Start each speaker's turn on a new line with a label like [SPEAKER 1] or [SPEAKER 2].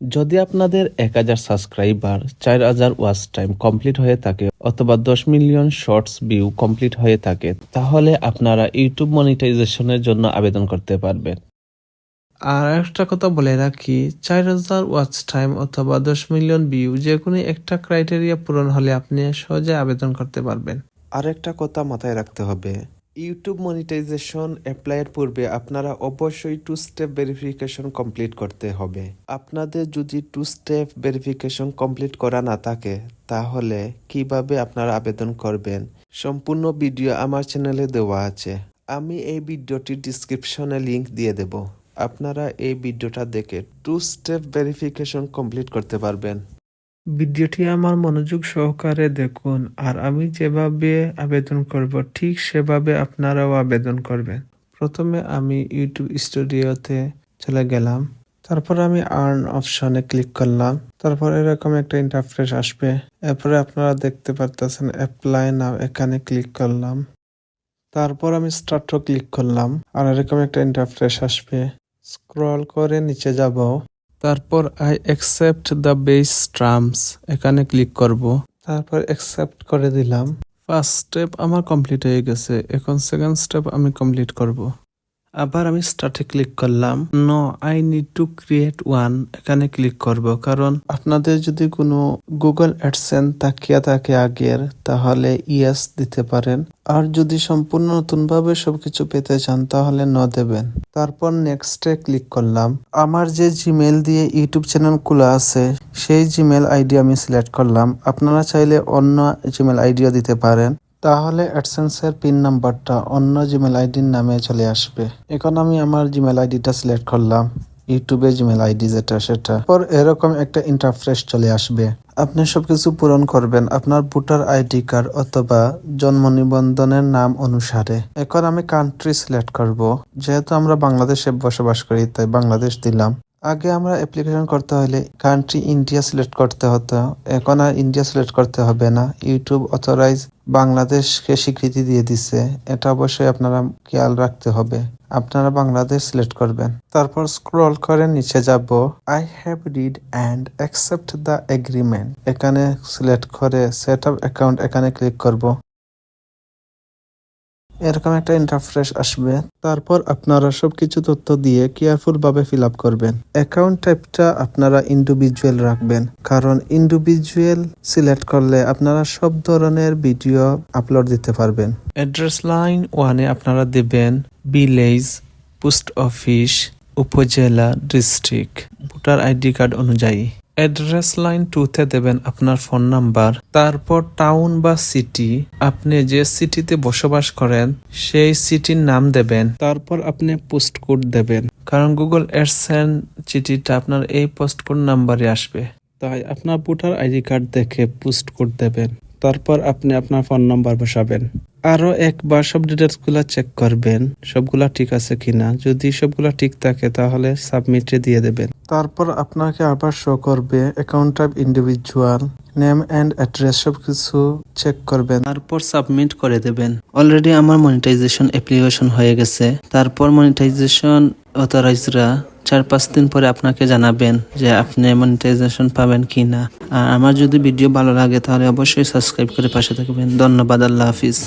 [SPEAKER 1] যদি আপনাদের এক হাজার সাবস্ক্রাইবার, চার হাজার ওয়াচ টাইম কমপ্লিট হয়ে থাকে অথবা দশ মিলিয়ন শর্টস ভিউ কমপ্লিট হয়ে থাকে, তাহলে আপনারা ইউটিউব মনিটাইজেশনের জন্য আবেদন করতে পারবেন। আর একটা কথা বলে রাখি, চার হাজার ওয়াচ টাইম অথবা দশ মিলিয়ন ভিউ যে কোনো একটা ক্রাইটেরিয়া পূরণ হলে আপনি সহজে আবেদন করতে পারবেন। আর একটা কথা মাথায় রাখতে হবে ইউটিউব মনিটাইজেশন অ্যাপ্লাইয়ের পূর্বে আপনারা অবশ্যই টু স্টেপ ভেরিফিকেশন কমপ্লিট করতে হবে। আপনাদের যদি টু স্টেপ ভেরিফিকেশন কমপ্লিট করা না থাকে, তাহলে কীভাবে আপনারা আবেদন করবেন? সম্পূর্ণ ভিডিও আমার চ্যানেলে দেওয়া আছে। আমি এই ভিডিওটির ডিসক্রিপশনে লিংক দিয়ে দেব। আপনারা এই ভিডিওটা দেখে টু স্টেপ ভেরিফিকেশন কমপ্লিট করতে পারবেন। ভিডিওটি আমার মনোযোগ সহকারে দেখুন, আর আমি যেভাবে আবেদন করব, ঠিক সেভাবে আপনারাও আবেদন করবেন। প্রথমে আমি ইউটিউব স্টুডিওতে চলে গেলাম। তারপর আমি আর্ন অপশনে ক্লিক করলাম। তারপর এরকম একটা ইন্টারফেস আসবে। এরপরে আপনারা দেখতে পারতেছেন অ্যাপ্লাই নাও এখানে ক্লিক করলাম। তারপর আমি স্টার্টও ক্লিক করলাম। আর এরকম একটা ইন্টারফেস আসবে। স্ক্রল করে নিচে যাব। তারপর I accept the these terms এখানে ক্লিক করব। তারপর অ্যাকসেপ্ট করে দিলাম। ফার্স্ট স্টেপ আমার কমপ্লিট হয়ে গেছে এখন সেকেন্ড স্টেপ আমি কমপ্লিট করব। আবার আমি স্টার্টে ক্লিক করলাম। No I need to create one এখানে ক্লিক করব, কারণ আপনাদের যদি কোনো গুগল অ্যাডসেন তাকিয়া থাকে আগের, তাহলে ইয়েস দিতে পারেন। আর যদি সম্পূর্ণ নতুনভাবে সবকিছু পেতে চান, তাহলে ন দেবেন। তারপর নেক্সটে ক্লিক করলাম। আমার যে জিমেল দিয়ে ইউটিউব চ্যানেল খোলা আছে, সেই জিমেল আইডি আমি সিলেক্ট করলাম। আপনারা চাইলে অন্য জিমেল আইডিও দিতে পারেন। তাহলে অ্যাডসেন্সের পিন নাম্বারটা অন্য জিমেল আইডির নামে চলে আসবে। এখন আমি আমার জিমেল আইডিটা সিলেক্ট করলাম। ইউটিউবে জিমেল আইডি যেটা, সেটা। পর এরকম একটা ইন্টারফ্রেশ চলে আসবে। আপনি সবকিছু পূরণ করবেন আপনার ভোটার আইডি কার্ড অথবা জন্ম নিবন্ধনের নাম অনুসারে। এখন আমি কান্ট্রি সিলেক্ট করব। যেহেতু আমরা বাংলাদেশে বসবাস করি, তাই বাংলাদেশ দিলাম। আগে আমরা অ্যাপ্লিকেশন করতে হলে কান্ট্রি ইন্ডিয়া সিলেক্ট করতে হতো। এখন আর ইন্ডিয়া সিলেক্ট করতে হবে না। ইউটিউব অথরাইজ বাংলাদেশকে স্বীকৃতি দিয়ে দিছে। এটা অবশ্যই আপনারা খেয়াল রাখতে হবে। আপনারা বাংলাদেশ সিলেক্ট করবেন। তারপর স্ক্রল করে নিচে যাব। I have read and accept the agreement এখানে সিলেক্ট করে সেট আপ অ্যাকাউন্ট এখানে ক্লিক করব। এরকম একটা ইন্টারফ্রেশ আসবে। তারপর আপনারা সবকিছু তথ্য দিয়ে কেয়ারফুল ভাবে ফিল আপ করবেন। অ্যাকাউন্ট টাইপটা আপনারা ইন্ডিভিজুয়াল রাখবেন। কারণ ইন্ডিভিজুয়াল সিলেক্ট করলে আপনারা সব ধরনের ভিডিও আপলোড দিতে পারবেন। অ্যাড্রেস লাইন ওয়ানে আপনারা দেবেন ভিলেজ পোস্ট অফিস উপজেলা ডিস্ট্রিক্ট ভোটার আইডি কার্ড অনুযায়ী। অ্যাড্রেস লাইন টুতে দেবেন আপনার ফোন নাম্বার। তারপর টাউন বা সিটি আপনি যে সিটিতে বসবাস করেন, সেই সিটির নাম দেবেন। তারপর আপনি পোস্ট কোড দেবেন। কারণ গুগল অ্যাডসেন চিঠিটা আপনার এই পোস্ট কোড নাম্বারে আসবে। তাই আপনার ভোটার আইডি কার্ড দেখে পোস্ট কোড দেবেন। তারপর আপনি আপনার ফোন নাম্বার বসাবেন। আরও একবার সব ডিটেলসগুলো চেক করবেন সবগুলা ঠিক আছে কিনা। যদি সবগুলা ঠিক থাকে তাহলে সাবমিটে দিয়ে দেবেন। তারপর আপনাকে আবার শো করবে account type individual name and address সব কিছু চেক করবেন।
[SPEAKER 2] তারপর সাবমিট করে দেবেন। অলরেডি আমার মনিটাইজেশন অ্যাপ্লিকেশন হয়ে গেছে। তারপর মনিটাইজেশন অথরাইজরা চার পাঁচ দিন পরে আপনাকে জানাবেন যে আপনি মনিটাইজেশন পাবেন কি না আর আমার যদি ভিডিও ভালো লাগে তাহলে অবশ্যই সাবস্ক্রাইব করে পাশে থাকবেন। ধন্যবাদ আল্লাহ হাফিজ।